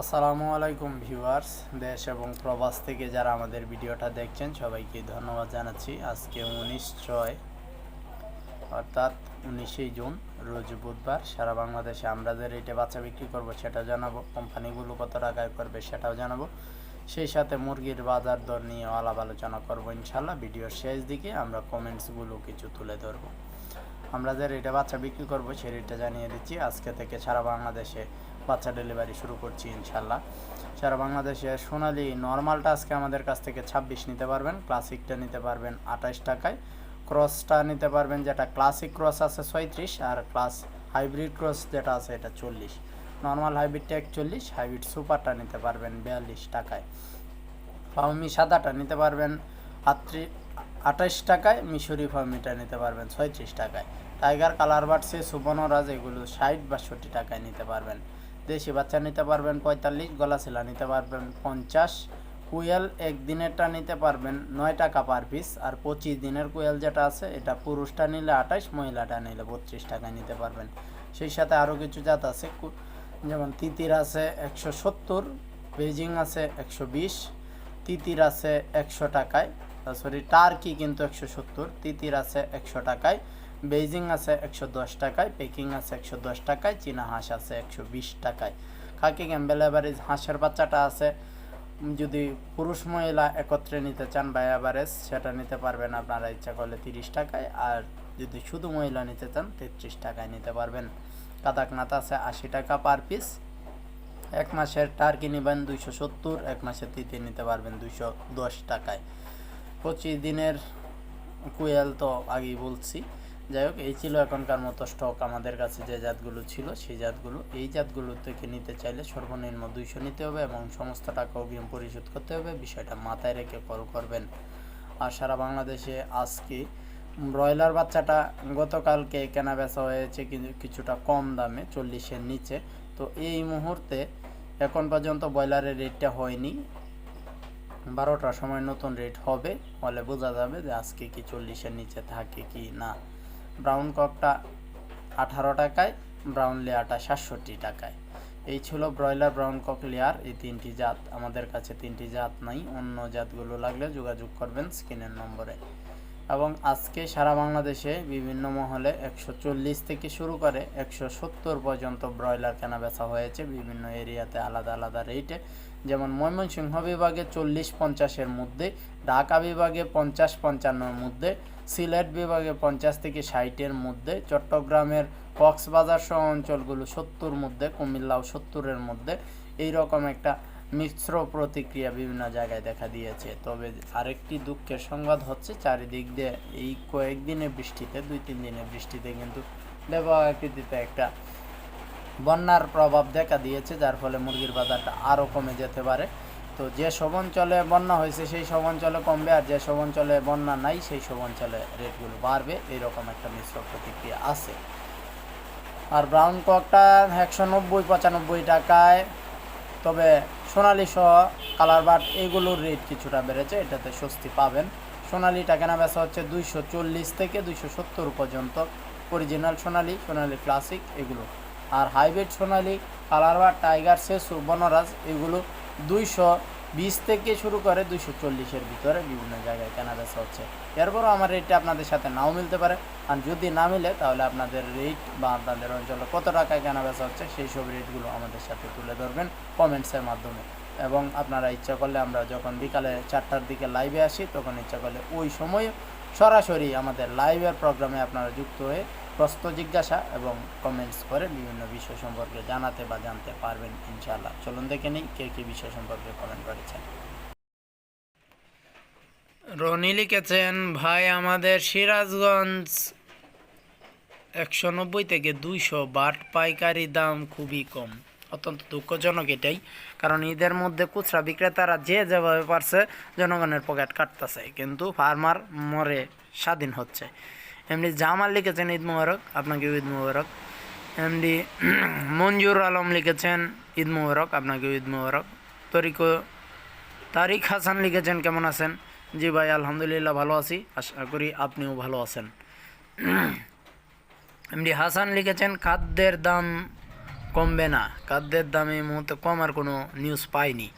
আসসালামু আলাইকুম ভিউয়ার্স, দেশ এবং প্রবাস থেকে যারা আমাদের ভিডিওটা দেখছেন, সবাইকে ধন্যবাদ জানাচ্ছি। আজকে উনিশ ছয়, অর্থাৎ উনিশে জুন, রোজ বুধবার সারা বাংলাদেশে আমরা যে রেটে বাচ্চা বিক্রি করব সেটা জানাব, কোম্পানিগুলো কত টাকায় করবে সেটাও জানাব। সেই সাথে মুরগির বাজার দর নিয়ে আলাপ আলোচনা করব ইনশাল্লাহ ভিডিওর শেষ দিকে আমরা কমেন্টসগুলো কিছু তুলে ধরবো। আমরা যে রেটে বাচ্চা বিক্রি করব সেই রেটটা জানিয়ে দিচ্ছি। আজকে থেকে সারা বাংলাদেশে বাচ্চা ডেলিভারি শুরু করছি ইনশাল্লাহ। সারা বাংলাদেশে সোনালি নর্মালটা আজকে আমাদের কাছ থেকে ছাব্বিশ নিতে পারবেন ক্লাসিকটা নিতে পারবেন আঠাশ টাকায়। ক্রসটা নিতে পারবেন যেটা ক্লাসিক ক্রস আছে ছয়ত্রিশ আর ক্লাস হাইব্রিড ক্রস যেটা আছে এটা চল্লিশ। নর্মাল হাইব্রিডটা একচল্লিশ হাইব্রিড সুপারটা নিতে পারবেন বিয়াল্লিশ টাকায়। ফাউমি সাদাটা নিতে পারবেন আটত্রি, আঠাশ টাকায়, মিশরি ফাউমিটা নিতে পারবেন ছয়ত্রিশ টাকায়। টাইগার কালার বাড়ছে সুবর্ণরাজ এগুলো ষাট, বাষট্টি টাকায় নিতে পারবেন। দেশি বাচ্চা নিতে পারবেন পঁয়তাল্লিশ গলাশিলা নিতে পারবেন পঞ্চাশ, কুয়েল একদিনেরটা নিতে পারবেন নয় টাকা পার পিস আর পঁচিশ দিনের কুয়েল যেটা আছে, এটা পুরুষটা নিলে আঠাশ, মহিলাটা নিলে বত্রিশ টাকায় নিতে পারবেন। সেই সাথে আরও কিছু জাত আছে যেমন তিতির আছে একশো সত্তর, বেজিং আছে একশো বিশ, তিতির আছে একশো টাকায় সরি টার্কি কিন্তু একশো সত্তর, তিতির আছে একশো টাকায় বেইজিং আছে একশো দশ টাকায়, পেকিং আছে একশো দশ টাকায়, চীনা হাঁস আছে একশো বিশ টাকায়। খাকি ক্যাম্বেল এভারেজ হাঁসের বাচ্চাটা আছে। যদি পুরুষ মহিলা একত্রে নিতে চান বা অ্যাভারেজ সেটা নিতে পারবেন আপনারা ইচ্ছা করলে তিরিশ টাকায়, আর যদি শুধু মহিলা নিতে চান, তেত্রিশ টাকায় নিতে পারবেন। কাদাকনাথ আছে আশি টাকা পার পিস এক মাসের টার্কি নেবেন দুইশো সত্তর, এক মাসের তিতি নিতে পারবেন দুইশো দশ টাকায়। পঁচিশ দিনের কুয়েল তো আগেই বলছি। যাই হোক, এই ছিল এখনকার মতো স্টক আমাদের কাছে যে জাতগুলো ছিল, সেই জাতগুলো। এই জাতগুলো থেকে নিতে চাইলে সর্বনিম্ন দুইশো নিতে হবে এবং সমস্ত টাকা অগ্রিম পরিশোধ করতে হবে, বিষয়টা মাথায় রেখে কল করবেন। আর সারা বাংলাদেশে আজকে ব্রয়লার বাচ্চাটা গতকালকে কেনা বেচা হয়েছে কিন্তু কিছুটা কম দামে, চল্লিশের নিচে। তো এই মুহূর্তে এখন পর্যন্ত ব্রয়লারের রেটটা হয়নি। বারোটার সময় নতুন রেট হবে ফলে বোঝা যাবে যে আজকে কি চল্লিশের নিচে থাকে কি না। ব্রাউন ককটা আঠারো টাকায়, ব্রাউন লেয়ারটা সাতষট্টি টাকায়। এই ছিল ব্রয়লার ব্রাউন কক লেয়ার। এই তিনটি জাত, আমাদের কাছে তিনটি জাত নাই, অন্য জাতগুলো লাগলে যোগাযোগ করবেন স্ক্রিনের নম্বরে। এবং আজকে সারা বাংলাদেশে বিভিন্ন মহলে একশো চল্লিশ থেকে শুরু করে একশো সত্তর পর্যন্ত ব্রয়লার কেনা বেচা হয়েছে। বিভিন্ন এরিয়াতে আলাদা আলাদা রেটে। যেমন ময়মনসিংহ বিভাগে চল্লিশ পঞ্চাশের মধ্যে, ঢাকা বিভাগে পঞ্চাশ পঞ্চান্নর মধ্যে, সিলেট বিভাগে পঞ্চাশ থেকে ষাটের মধ্যে, চট্টগ্রামের কক্সবাজার সহ অঞ্চলগুলো সত্তর মধ্যে, কুমিল্লাও সত্তরের মধ্যে। এই রকম একটা মিশ্র প্রতিক্রিয়া বিভিন্ন জায়গায় দেখা দিয়েছে। তবে আরেকটি দুঃখের সংবাদ হচ্ছে, চারিদিক দিয়ে এই কয়েকদিনের বৃষ্টিতে দুই তিন দিনের বৃষ্টিতে কিন্তু আকৃতিতে একটা বন্যার প্রভাব দেখা দিয়েছে, যার ফলে মুরগির বাজারটা আরও কমে যেতে পারে। তো যে সব অঞ্চলে বন্যা হয়েছে, সেই সব অঞ্চলে কমবে, আর যে সব অঞ্চলে বন্যা নাই, সেই সব অঞ্চলে রেটগুলো বাড়বে, এরকম একটা মিশ্র প্রতিক্রিয়া আছে। আর ব্রাউন ককটা একশো নব্বই, পঁচানব্বই টাকায়, তবে সোনালি সহ কালার বাট এগুলোর রেট কিছুটা বেড়েছে, এটাতে স্বস্তি পাবেন। সোনালিটা কেনা বেচা হচ্ছে দুইশো চল্লিশ থেকে দুইশো সত্তর পর্যন্ত। অরিজিনাল সোনালি সোনালি ক্লাসিক এগুলো। আর হাইব্রিড সোনালি, কালার বা টাইগার সেসু, বনরাজ, এগুলো দুইশো বিশ থেকে শুরু করে দুশো চল্লিশের ভিতরে বিভিন্ন জায়গায় কেনা বেচা হচ্ছে এরপরও আমার রেটটা আপনাদের সাথে নাও মিলতে পারে। আর যদি না মিলে, তাহলে আপনাদের রেট বা আপনাদের অঞ্চলে কত টাকায় কেনা বেচা হচ্ছে সেই সব রেটগুলো আমাদের সাথে তুলে ধরবেন কমেন্টসের মাধ্যমে। এবং আপনারা ইচ্ছা করলে আমরা যখন বিকালে চারটার দিকে লাইভে আসি, তখন ইচ্ছা করলে ওই সময় সরাসরি আমাদের লাইভের প্রোগ্রামে আপনারা যুক্ত হয়ে প্রশ্ন জিজ্ঞাসা এবং কমেন্টস করে বিভিন্ন বিষয় সম্পর্কে জানাতে বা জানতে পারবেন, ইনশাআল্লাহ। চলুন দেখে নিই কে কী বিষয় সম্পর্কে কমেন্ট করেছেন। রনি লিখেছেন, ভাই, আমাদের সিরাজগঞ্জ একশো নব্বই থেকে দুইশো বাট পাইকারি দাম খুবই কম। অত্যন্ত দুঃখজনক এটাই, কারণ ঈদের মধ্যে খুচরা বিক্রেতারা যে যেভাবে পারছে জনগণের পকেট কাটতেছে। কিন্তু ফার্মার মরে স্বাধীন হচ্ছে। এমনি জামাল লিখেছেন ঈদ মুবারক আপনাকে ঈদ মুবারক। এমনি মঞ্জুর আলম লিখেছেন ঈদ মুবারক আপনাকে ঈদ মুবারক। তরিকো তারিক হাসান লিখেছেন, কেমন আছেন? জি ভাই, আলহামদুলিল্লাহ ভালো আছি, আশা করি আপনিও ভালো আছেন। এমডি হাসান লিখেছেন, খাদ্যের দাম কমবে না। খাদ্যের দাম এই মুহূর্তে কমার কোনো নিউজ পাইনি।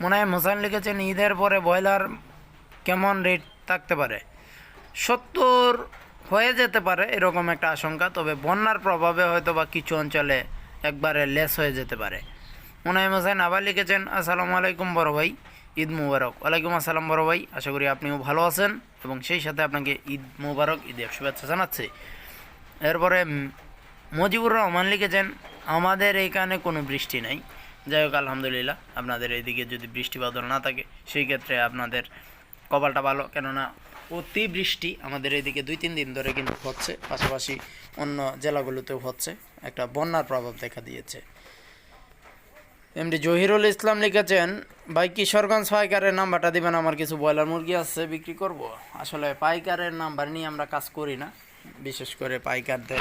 মনে হয় মোসাইন লিখেছেন, ঈদের পরে ব্রয়লার কেমন রেট থাকতে পারে? সত্তর হয়ে যেতে পারে, এরকম একটা আশঙ্কা, তবে বন্যার প্রভাবে হয়তো বা কিছু অঞ্চলে একবারে লেস হয়ে যেতে পারে। মোনাইম হোসেন আবার লিখেছেন, আসসালামু আলাইকুম বড় ভাই, ঈদ মুবারক। ওয়ালাইকুম আসসালাম বড় ভাই, আশা করি আপনিও ভালো আছেন এবং সেই সাথে আপনাকে ঈদ মুবারক ঈদের শুভেচ্ছা জানাচ্ছি। এরপরে মজিবুর রহমান লিখেছেন, আমাদের এইখানে কোনো বৃষ্টি নাই। যাই হোক, আলহামদুলিল্লাহ, আপনাদের এইদিকে যদি বৃষ্টি না থাকে, সেই ক্ষেত্রে আপনাদের কপালটা ভালো। কেননা অতি বৃষ্টি আমাদের এইদিকে দুই, তিন দিন ধরে কিন্তু হচ্ছে। পাশাপাশি অন্য জেলাগুলোতেও হচ্ছে। একটা বন্যার প্রভাব দেখা দিয়েছে। এমডি জহিরুল ইসলাম লিখেছেন, ভাই কিশোরগঞ্জ পাইকারের নাম্বারটা দিবেন? আমার কিছু ব্রয়লার মুরগি আছে, বিক্রি করব। আসলে পাইকারের নাম্বার নিয়ে আমরা কাজ করি না। বিশেষ করে পাইকারদের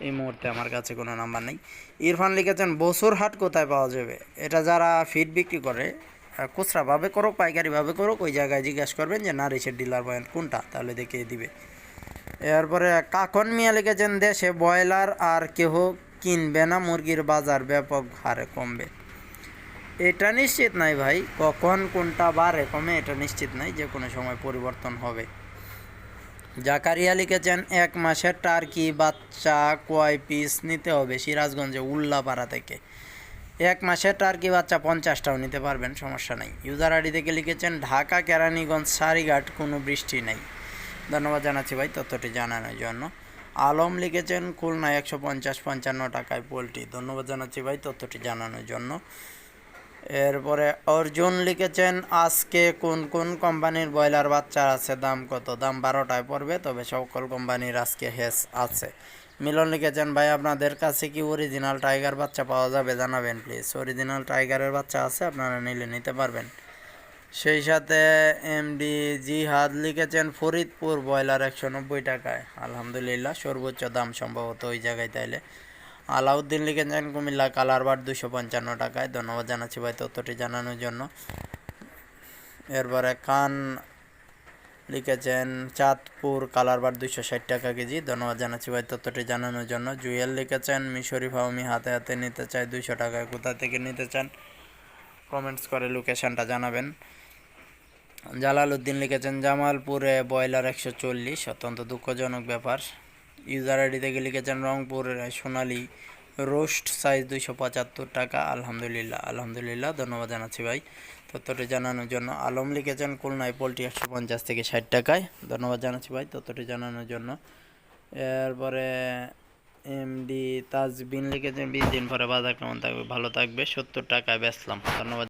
এই মুহূর্তে আমার কাছে কোনো নাম্বার নেই। ইরফান লিখেছেন বসুর হাট কোথায় পাওয়া যাবে? এটা যারা ফিড বিক্রি করে খুচরাভাবে করুক পাইকারিভাবে করুক, ওই জায়গায় জিজ্ঞাসা করবেন যে নারিশের ডিলার পয়েন্ট কোনটা? তাহলে দেখিয়ে দিবে। এরপরে, কাকন মিয়া লিখেছেন, দেশে ব্রয়লার আর কেহ কিনবে না, মুরগির বাজার ব্যাপক হারে কমবে। এটা নিশ্চিত নাই ভাই, কখন কোনটা বাড়ে, কমে, এটা নিশ্চিত নাই, যে কোনো সময় পরিবর্তন হবে। জাকারিয়া লিখেছেন, এক মাসের টার্কি বাচ্চা কয় পিস নিতে হবে? সিরাজগঞ্জে উল্লাপাড়া থেকে। এক মাসের টার্কি বাচ্চা পঞ্চাশটাও নিতে পারবেন, সমস্যা নাই। ইউজার আইডি থেকে লিখেছেন, ঢাকা, কেরানীগঞ্জ, সারিঘাট, কোনো বৃষ্টি নেই। ধন্যবাদ জানাচ্ছি ভাই, তথ্যটি জানানোর জন্য। আলম লিখেছেন, খুলনা একশো পঞ্চাশ, পঞ্চান্ন টাকায় পোলট্রি। ধন্যবাদ জানাচ্ছি ভাই, তথ্যটি জানানোর জন্য। এরপরে অর্জুন লিখেছেন, আজকে কোন কোন কোম্পানির ব্রয়লার বাচ্চা আছে দাম কত? দাম বারোটায় পড়বে, তবে সকল কোম্পানির আজকে হেস আছে। মিলন লিখেছেন, ভাই, আপনাদের কাছে কি অরিজিনাল টাইগার বাচ্চা পাওয়া যাবে জানাবেন প্লিজ অরিজিনাল টাইগারের বাচ্চা আছে, আপনারা নিলে নিতে পারবেন। সেই সাথে এমডি জিহাদ লিখেছেন, ফরিদপুর ব্রয়লার একশো নব্বই টাকায়। আলহামদুলিল্লাহ, সর্বোচ্চ দাম সম্ভবত ওই জায়গায় তাইলে। আলাউদ্দিন লিখেছেন, কুমিল্লা কালার কালারবার দুশো পঞ্চান্ন টাকায়। ধন্যবাদ জানাচ্ছি ভাই তথ্যটি জানানোর জন্য। এরপরে কান লিখেছেন চাঁদপুর কালার কালারবার দুইশো ষাট টাকা কেজি। ধন্যবাদ জানাচ্ছি ভাই তথ্যটি জানানোর জন্য। জুয়েল লিখেছেন, মিশরি ফাউমি হাতে হাতে নিতে চাই দুশো টাকায় কোথা থেকে নিতে চান? কমেন্টস করে লোকেশনটা জানাবেন। জালাল উদ্দিন লিখেছেন, জামালপুরে ব্রয়লার একশো চল্লিশ, অত্যন্ত দুঃখজনক ব্যাপার। ইউজার আইডি থেকে লিখেছেন, রংপুরের সোনালি রোস্ট সাইজ দুইশো পঁচাত্তর টাকা, আলহামদুলিল্লাহ আলহামদুলিল্লাহ, ধন্যবাদ জানাচ্ছি ভাই। তথ্যটি জানানোর জন্য আলম লিখেছেন খুলনায় পোলট্রি একশো পঞ্চাশ থেকে ষাট টাকায়। ধন্যবাদ জানাচ্ছি ভাই তথ্যটি জানানোর জন্য। এরপরে এমডি তাজবিন লিখেছেন, বিশ দিন পরে বাজার কেমন থাকবে? ভালো থাকবে, সত্তর টাকায় বেচলাম। ধন্যবাদ।